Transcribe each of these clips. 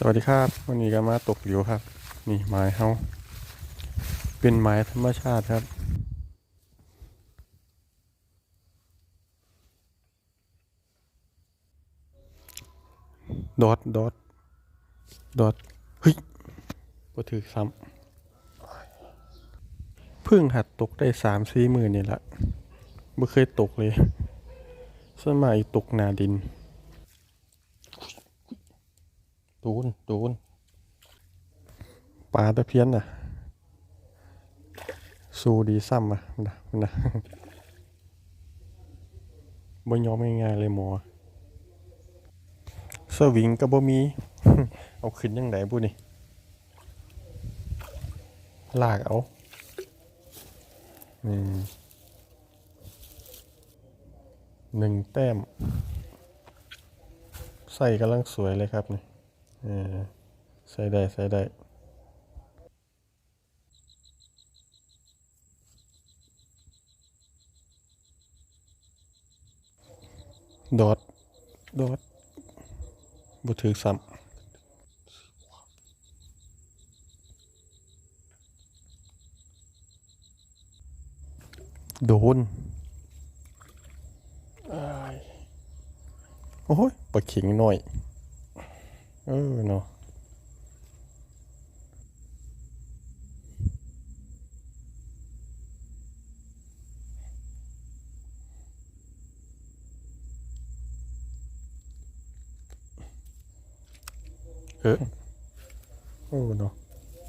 สวัสดีครับวันนี้ก็มาตกหลิวครับ นี่ไม้เฮาเป็นไม้ธรรมชาติครับ ดอทดอทดอทเฮ้ยบ่ถือซ้ำเพิ่งหัดตกได้สามสี่หมื่นนี่แหละไม่เคยตกเลย สมากอีตกนาดิน โดนโดนปลาตะเพียนน่ะสู้ดีซ้ำอะนะนะบ่ยอมง่ายๆเลยหมอสวิงก็บ่มี เอาขึ้นยังไงบุนี่ลากเอาอืมหนึ่งแต้ม ใส่กำลังสวยเลยครับนี่ เออใส่ได้ใส่ได้ดอดดอดบ่ถือซ้ำโดนอ้โอ้ยปลาขิงหน่อย เออเนาะเออโอ้เนาะ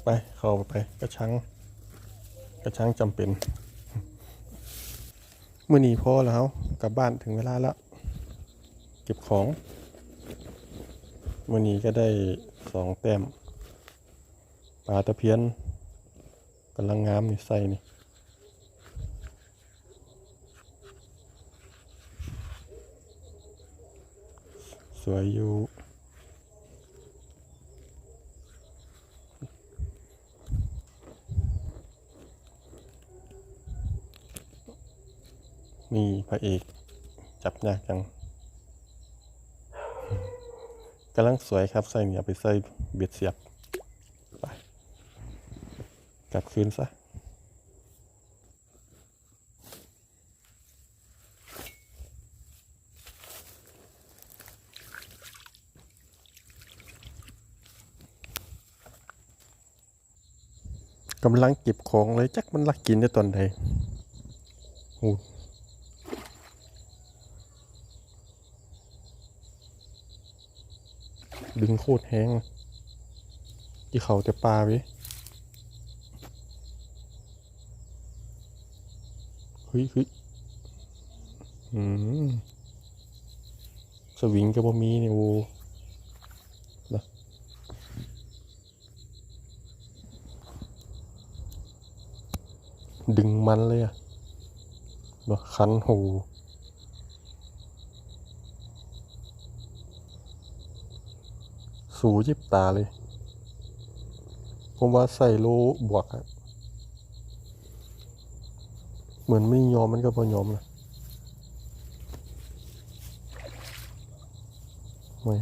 ไป เข้าไปกระชัง กระชังจำเป็นมื่อนี้พอแล้วกลับบ้านถึงเวลาแล้ว เก็บของ วันนี้ก็ได้สองแต้มปลาตะเพียนกำลังงามนี่ใส่นี่สวยอยู่นี่พระเอกจับยากจัง กำลังสวยครับ ใส่เนี่ยไปใส่เบ็ดเสียบไปกลับคืนซะกำลังเก็บของเลยจักมันลักกินได้ตอนใดโอ้ ดึงโคตรแห้งที่เขาแต่ปลาไปเฮ้ยเฮ้ยอืมสวิงก็บ่มีนี่โอ้นะดึงมันเลยอะเนะคันหู สูยิบตาเลย ผมว่าใส่โลบวกอะเหมือนไม่ยอมมันก็พอยอมนะแหม่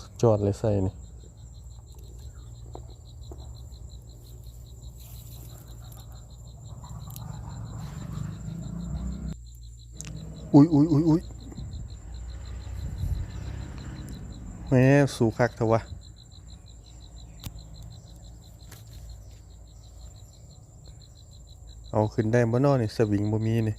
สุดยอดเลยใส่นี่อุ้ยอุ้ยอุ้ยอุ้ย แม่สูคักเถอะวะเอาขึ้นได้บ่นอนี่สวิงบ่มีนี่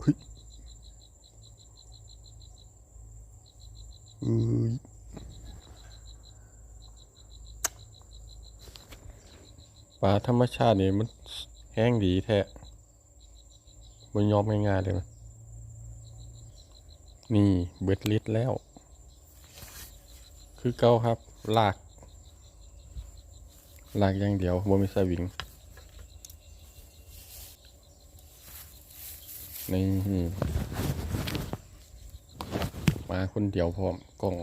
เฮ้ยอุ้ยปลาธรรมชาตินี่มันแห้งดีแท้ มันยอมง่ายๆเลย นี่เบิดลิตรแล้ว คือเก้าครับลาก ลากอย่างเดียวบ่มีสวิง นี่ มาคนเดียวพร้อมกล้อง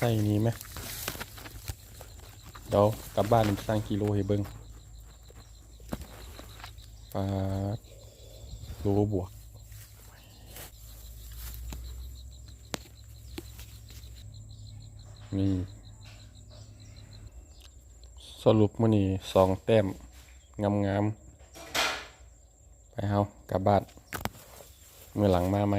ส่นี้ไหมเดี๋ยวกลับบ้านสร้างกิโลให้เบิ่งปลาโลบวกนี่สรุปมื้อนี้สองแต้ม งามๆไปเฮากลับบ้านเมื่อหลังมาไหม